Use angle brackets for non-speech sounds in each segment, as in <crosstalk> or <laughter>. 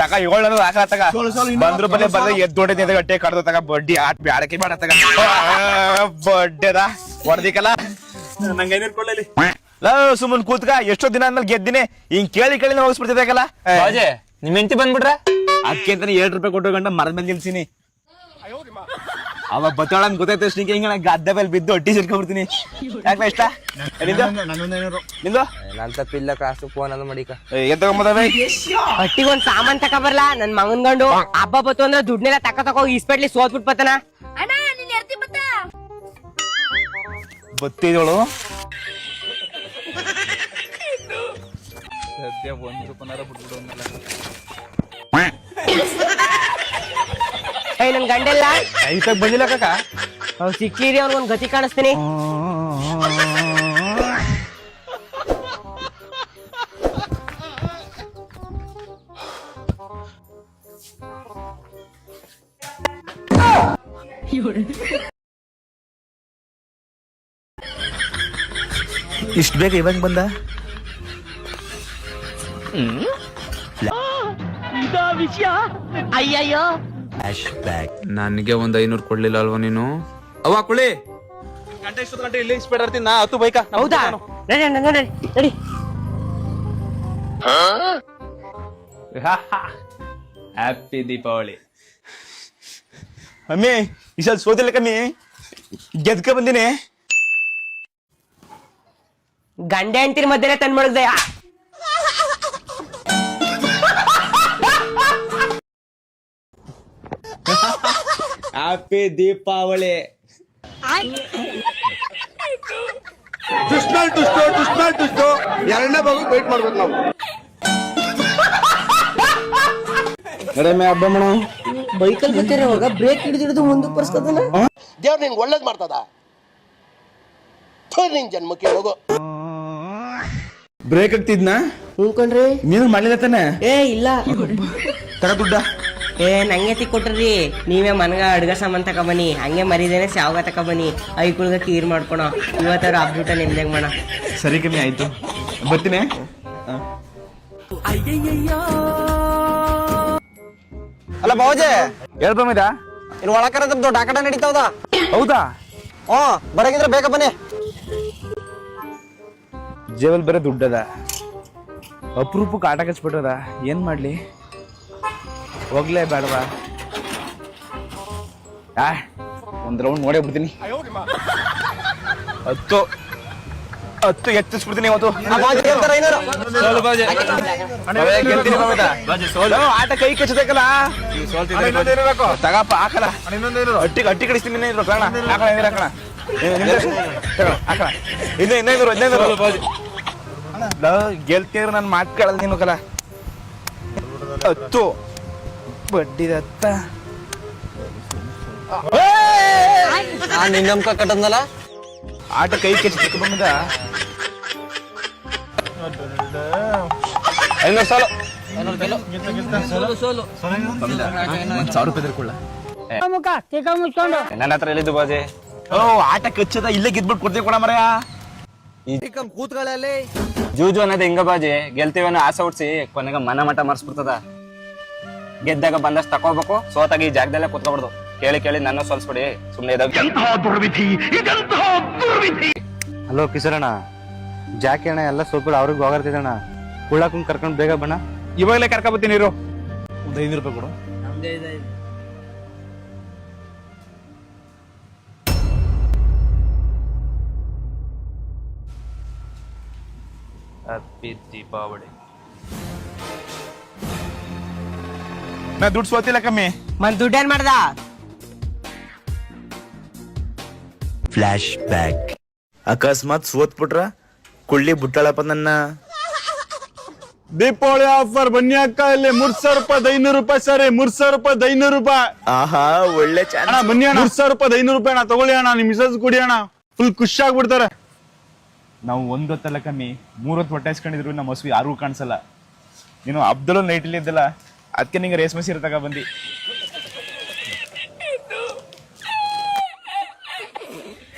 ತಗ ಏಳು ಹಾಕ ತಗ. ಸೋಲು, ಸೋಲು, ಬಂದ್ರು ಬಲೆ. ಬರ್ದ ಎದ್ ದೊಡ್ಡ ಗಟ್ಟೆ ಕಡ್ದು ತಗ ಬಡ್ಡಿ ಆಟ್ ಬ್ಯಾಡಕ್ಕೆ ಬೇಡ ತಗ. ಬಡ್ಡೆದ ಹೊಡ್ದಿಕಲ್ಲ. ನಂಗೆ ಐನೂರು ಕೊಳ್ಳಲಿ ಲೋ ಸುಮ್ಮನ್ ಕೂತ್ಕ ಎಷ್ಟೋ ದಿನ ಆದ್ಮೇಲೆ ಗೆದ್ದಿನಿ. ಹಿಂಗ್ ಕೇಳಿ ಕೇಳಿ ಹೋಗಿಸ್ಬಿಡ್ತಿದ್ದಾಗಲ್ಲ ಬಾಜೆ ನಿಮ್ ಹೆಂಡತಿ ಬಂದ್ಬಿಟ್ರ? ಅದಕ್ಕೆ ಅಂತಾನೆ ಏಳು ರೂಪಾಯಿ ಕೊಟ್ಟು ಗಂಟ ಮರದ ಮೇಲೆ ನಿಲ್ಸಿನಿ. ಅವಾಗ ಬತ್ತೋಳ ಅಂತ ಗೊತ್ತಾಯ್ತು ಅಷ್ಟು. ಹಿಂಗೆ ಗದ್ದ ಗದ್ದೆ ಮೇಲೆ ಬಿದ್ದು ಹೊಟ್ಟಿ ಸೇರ್ಕೊಂಡ್ಬಿಡ್ತೀನಿ. ಯಾಕೆ ಇಷ್ಟ ನಿಂದು? ನನ್ನ ಐನೂರು ನಿಂದು ನಂತ ಪಿಲ್ಲ ಕ್ಲಾಸ್ ಫೋನ್ ಅದು ಮಾಡಿಕ ತಗೊಂಬದವೆ ಹೊಟ್ಟಿಗೊಂದ್ ಸಾಮಾನ್ ತಕ ಬರ್ಲಾ? ನನ್ ಮಗನ್ ಗಂಡು. ಹಬ್ಬ ಬತ್ತು ಅಂದ್ರೆ ದುಡ್ನೆಲ್ಲ ತಕ ತಕ ಇಸ್ಪೆಟ್ಲಿ ಸೋತ್ಬಿಟ್ ಬತ್ತನ? ಅಣ್ಣ ಸದ್ಯ ಎರ್ತಿ ರೂಪಾಯಿ ಬತ್ತಿದಳು ಏಯ್ ನನ್ ಗಂಡೆಲ್ಲ. ಐತಾಗ ಬಂದಿಲ್ಲ ಕಾಕ. ಅವ್ ಸಿಕ್ಕಿರಿ ಅವ್ನಿಗೊಂದ್ ಗತಿ ಕಾಣಿಸ್ತೀನಿ. ಇಷ್ಟ ಬೇಗ ಇವಾಗ ಬಂದ? ನನಗೆ ಒಂದ್ ಐನೂರು ಕೊಡ್ಲಿಲ್ಲ ಅಲ್ವಾ ನೀನು? ಅವಾ ಕುಳಿ ಗಂಟೆ ಇಷ್ಟೊತ್ತು ಗಂಟೆ ಇಲ್ಲಿ ಸ್ಪೀಡ್ ಆಡ್ತೀನಿ. ನಾ ಹತ್ತು ಬೈಕ? ಹೌದಾ? ನಡಿ ಅಣ್ಣ, ನಡಿ ನಡಿ ಹ್ಯಾಪಿ ದೀಪಾವಳಿ ಅಮ್ಮಿ ಈ ಸಲ ಸೋತಿಲ್ಲ ಕಮ್ಮಿ. ಗೆದ್ಕ ಬಂದಿನಿ. ಗಂಡೆ ಅಂತಿನ ಮಧ್ಯೆ ತಂದ್ ಮಾಡಿದೆ ಹ್ಯಾಪಿ ದೀಪಾವಳಿ. ಟುಸ್ನಲ್ ಟುಸ್ಟೋ ಟುಸ್ನಲ್ ಟುಸ್ಟೋ ಎರಡನೇ ಭಾಗ ವೇಟ್ ಮಾಡ್ಬೇಕು ನಾವು. ಕಡಿಮೆ ಹಬ್ಬ ಮಣ ಬೈಕಲ್ ಬರ್ತೀರ ಅವಾಗ ಬ್ರೇಕ್ ಹಿಡಿದು ಹಿಡಿದು ಮುಂದಕ್ಕೆ ಬರ್ಸ್ಕೊತಾನ ದೇವ್ರು ನಿಂಗೆ ಒಳ್ಳೇದು ಮಾಡ್ತದ? ಥು, ನಿನ್ ಜನ್ಮಕ್ಕೆ ಹೋಗು. ಬ್ರೇಕ್ ಆಗ್ತಿದ್ನ ಉಳ್ಕೊಂಡ್ರಿ ನೀನು ಮಾಡ್ಲಿಲ್ಲ ತಾನೆ? ಏ ಇಲ್ಲ. ತಗ ದುಡ್ಡ. ಏ ನಂಗೆ ತಿಕ್ಕೊಟ್ರಿ ನೀವೇ ಮನಗ ಅಡ್ಗ ಸಾಮಾನ್ ತಕ ಬನ್ನಿ ಹಂಗೆ ಮರಿದೇನೆ ಶಾವ್ಗ ತಕ ಬನ್ನಿ ಐಕುಳ್ಗ ಕೀರ್ ಮಾಡ್ಕೊಣ. ಇವತ್ತಾರ ಹಬ್ಬಿಟ ನಿಮ್ದೆ ಮಾಡ ಸರಿ ಕಮ್ಮಿ ಆಯ್ತು. ಬರ್ತೀನಿ. ಅಲ್ಲ ಬಾಜೆ ಹೇಳ್ಬಮ್ಮಿದ ಇಲ್ಲಿ ಒಳಕರ ದೊಡ್ಡ ಆಕಟ ನಡೀತಾವ್ದ? ಹೌದಾ? ಹ್ಮ್ ಬರಗಿದ್ರೆ ಬೇಗ ಬನ್ನಿ. ಜೇಬಲ್ ಬೇರೆ ದುಡ್ಡದ. ಅಪರೂಪಕ್ಕೆ ಆಟ ಕಚ್ಬಿಟ್ಟದ ಏನ್ ಮಾಡ್ಲಿ? ಹೋಗ್ಲೇ ಬೇಡವಾ? ಆ ಒಂದ್ ರೌಂಡ್ ನೋಡೇ ಬಿಡ್ತೀನಿ. ಹತ್ತು. ಹತ್ತು ಎತ್ತಿಸ್ಬಿಡ್ತೀನಿ ಇವತ್ತು ಸೋಲು ಬಾಜೆ. ಅವೇ ಗೆಲ್ತೀನಿ ಮಮತಾ. ಓ, ಆಟ ಕೈ ಕಚ್ಚಬೇಕಲ್ಲ ತಗಪ್ಪ ಹಾಕಲ್ಲ. ಅಟ್ಟಿ ಅಟ್ಟಿ ಕಡಿಸ್ತೀನಿ ಇನ್ನೇನು ಕಣ ಹಾಕಣ ಕಣ ಇನ್ನ ಹಾಕಣ ಇನ್ನೈನೂರು ಹದಿನೈದು ಗೆಲ್ತಿದ್ರು ನಾನು ಮಾತು ಕೇಳಲ್ಲ ನೀನು ಕಲ. ಹತ್ತು. ಬಡ್ಡಿದತ್ತ ನಾನ್ ನಿನ್ನಮ್ಕ ಕಟ್ಟಂದಲ್ಲ ಆಟ ಕೈ ಕೆಚ್ಚ ಬಂದ ಐನೂರು ಸಾಲು. ಒಂದ್ ಸಾವಿರ ರೂಪಾಯಿ ತಿಳ್ಕೊಳ್ಳ ನನ್ನ ಹತ್ರ ಎಲ್ಲಿದ್ದು ಬಾಜೆ? ಓ ಆಟ ಕಚ್ಚದ ಇಲ್ಲೇ ಗೆದ್ಬಿಟ್ಟು ಕೊಡ್ತೀವಿ ಕೊಡ ಮರಯ. ಕೂತ್ಗಳಲ್ಲಿ. ಜೂಜು ಅನ್ನೋದು ಹೆಂಗ ಬಾಜಿ? ಗೆಲ್ತೀವಿ ಅನ್ನೋ ಆಸೆ ಹುಡ್ಸಿ ಕೊನೆಗ ಮನ ಮಠ ಮರ್ಸ್ಬಿಡ್ತದ. ಗೆದ್ದಾಗ ಬಂದಷ್ಟು ತಕೋಬೇಕು ಸೋತಾಗ ಈ ಜಾಗದಲ್ಲೇ ಕೂತ್ಕೊಬಾರ್ದು ಕೇಳಿ ಕೇಳಿ ನನ್ನ ಸೋಲ್ಸ್ಬಿಡಿ. ಸುಮ್ಮನೆ ಹಲೋ ಕಿಶೋರಣ ಜಾಕಿ ಅಣ್ಣ ಎಲ್ಲ ಸ್ವಲ್ಪ ಅವ್ರಿಗೆ ಹೋಗಿರ್ತಿದ್ದಣ್ಣ ಕುಳ್ಳಾಕೊಂಡ್ ಕರ್ಕೊಂಡು ಬೇಗ ಬಣ್ಣ. ಇವಾಗಲೇ ಕರ್ಕೊಬತ್ತೀನಿ ಇರು. ಒಂದು ಐದು ರೂಪಾಯಿ ಕೊಡು. ಹ್ಯಾಪಿ ದೀಪಾವಳಿ ನಾ ದುಡ್ಡು ಸೋತಿಲ್ಲ ಕಮ್ಮಿ. ಮನ್ ದುಡ್ಡೇನ್ ಮಾಡ್ದ? ಫ್ಲಾಶ್ ಬ್ಯಾಕ್ ಅಕಸ್ಮಾತ್ ಸೋತ್ ಬಿಟ್ರ? ಕುಳ್ಳಿ ಬುಟ್ಟಳಪ್ಪ ನನ್ನ. ದೀಪಾವಳಿ ಆಫರ್ ಬನ್ನಿ ಅಕ್ಕ ಇಲ್ಲಿ ಮೂರ್ ಸಾವಿರ ರೂಪಾಯಿ ಐನೂರು ರೂಪಾಯಿ ಸರಿ ಮೂರ್ ಸಾವಿರ ರೂಪಾಯಿ ಐನೂರು ರೂಪಾಯಿ. ಆಹಾ ಒಳ್ಳೆ ಅಣ್ಣ ಚಾನ್ಸ್ ಬನ್ನಿ ಅಣ್ಣ ಮೂರ್ ಸಾವಿರ ರೂಪಾಯಿ ಐನೂರು ರೂಪಾಯಿ ಅಣ್ಣ ತಗೊಳ್ಳಿ ಅಣ್ಣ ನಿಮ್ ಮಿಸಸ್ ಕುಡಿ ಅಣ್ಣ. ಫುಲ್ ಖುಷಿ ಆಗ್ಬಿಡ್ತಾರೆ. ನಾವು ಒಂದೊತ್ತಲ್ಲ ಕಮ್ಮಿ ಮೂರ್ ಹೊತ್ತು ಹೊಟ್ಟೆ ಹಸ್ಕೊಂಡಿದ್ರು ನಮ್ಮ ಹಸು ಯಾರಿಗೂ ಕಾಣಿಸಲ್ಲ. ನೀನು ಅಬ್ದುಲ್ ನೈಟ್ ಇಲ್ಲಿ ಇದ್ದಲ್ಲ. ಅದಕ್ಕೆ ನಿಂಗೆ ರೇಷ್ಮೆ ಸೀರೆ ತಗ ಬಂದಿ.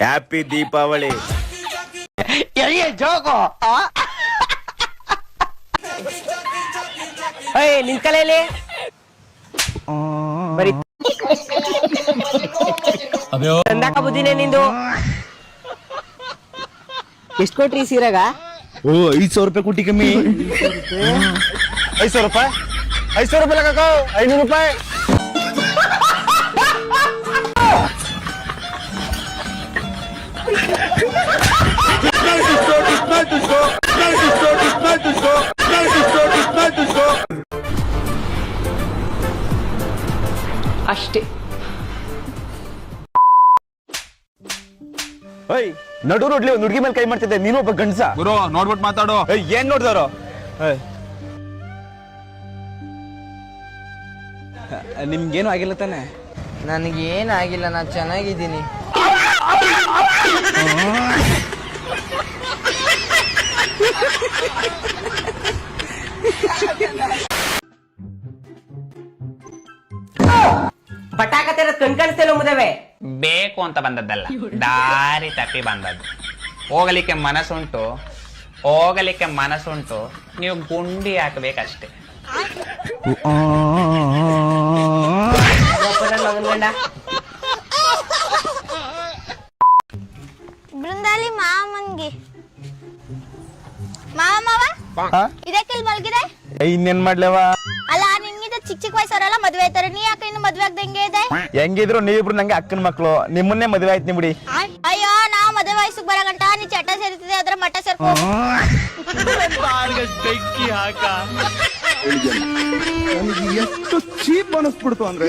ಹ್ಯಾಪಿ ದೀಪಾವಳಿ ಏಯ್ ನಿನ್ ಕಲೆಯಲ್ಲಿ ಬರೀ ತಂದಾಕ ಬುದ್ಧಿನೇ ನಿಂದು. ಎಷ್ಟ್ ಕೊಟ್ರಿ ಸೀರೆಗ? ಓ ಐದ್ ಸಾವಿರ ರೂಪಾಯಿ ಕೊಟ್ಟಿ ಕಮ್ಮಿ. ಐದ್ ಸಾವಿರ ರೂಪಾಯಿ? ಐದು ಸಾವಿರ ರೂಪಾಯಿ ಲೆಕ್ಕ ಐನೂರು ರೂಪಾಯಿ. ಅಷ್ಟೇ. ಓಯ್ ನಡು ರೋಡ್ಲಿ ಒಂದು ಹುಡುಗಿ ಮೇಲೆ ಕೈ ಮಾಡ್ತಿದ್ದೆ. ನೀನು ಒಬ್ಬ ಗಂಡಸ. ಗುರು ನೋಡ್ಬಿಟ್ಟು ಮಾತಾಡು. ಏನ್ ನೋಡ್ದಾರೋ <laughs> ನಿಮ್ಗೇನು ಆಗಿಲ್ಲ ತಾನೆ? ನನಗೇನಾಗಿಲ್ಲ ನಾನು ಚೆನ್ನಾಗಿದ್ದೀನಿ. ಪಟಾಕತೆ ಕಣ್ ಕಾಣಿಸ್ತೇನೋ ಮುದವೆ. ಬೇಕು ಅಂತ ಬಂದದ್ದಲ್ಲ ದಾರಿ ತಪ್ಪಿ ಬಂದದ್ದು. ಹೋಗಲಿಕ್ಕೆ ಮನಸ್ಸುಂಟು ಹೋಗಲಿಕ್ಕೆ ಮನಸ್ಸುಂಟು ನೀವು ಗುಂಡಿ ಹಾಕಬೇಕಷ್ಟೇ. ಮಗನ್ಗಂಡ ಬೃಂದಾಲಿ ಮಾಮನ್ಗೆ ಮಾವ ಮಾವ ಇದಕ್ಕೆಲ್ ಮಲ್ಗಿದೆ? ಇನ್ನೇನ್ ಮಾಡ್ಲೇವ? ಅಲ್ಲ ನಿನ್ಗಿಂತ ಚಿಕ್ಕ ಚಿಕ್ಕ ವಯಸ್ಸವರೆಲ್ಲ ಮದ್ವೆ ಆಯ್ತಾರೆ. ನೀ ಯಾಕೆ ಇನ್ನು ಮದ್ವೆ ಆಗ್ದಂಗೆ ಇದೆ? ಹೆಂಗಿದ್ರು ನೀವಿಬ್ರು ನಂಗೆ ಅಕ್ಕನ ಮಕ್ಳು. ನಿಮ್ಮನ್ನೇ ಮದುವೆ ಆಯ್ತು ಬಿಡಿ ಅಯ್ಯೋ ನಾ ಮದುವೆ ವಯಸ್ಸಿಗೆ ಬರಗಂಟ ನೀ ಚಟ ಸೇರ್ತಿದೆ ಅದ್ರ ಮಠ ಸೇರ್ಕೊ. ಎಷ್ಟು ಚೀಪ್ ಅನಿಸ್ಬಿಡ್ತು ಅಂದ್ರೆ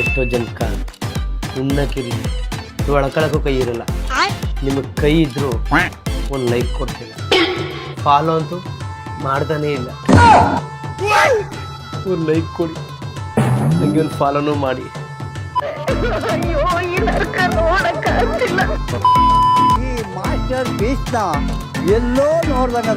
ಎಷ್ಟೋ ಜನಕ ಉಣ್ಣಕ್ಕಿರಿ ಒಳಕಳಕ್ಕೂ ಕೈ ಇರಲ್ಲ. ನಿಮಗೆ ಕೈ ಇದ್ರು ಒಂದು ಲೈಕ್ ಕೊಡ್ತಿಲ್ಲ ಫಾಲೋ ಅಂತೂ ಮಾಡ್ತಾನೇ ಇಲ್ಲ. ಒಂದು ಲೈಕ್ ಕೊಡಿ. ನನಗೆ ಒಂದು ಫಾಲೋನೂ ಮಾಡಿ. ಮಾಸ್ಟರ್ ಪೀಸ್ನ ಎಲ್ಲೋ ನೋಡ್ದಂಗ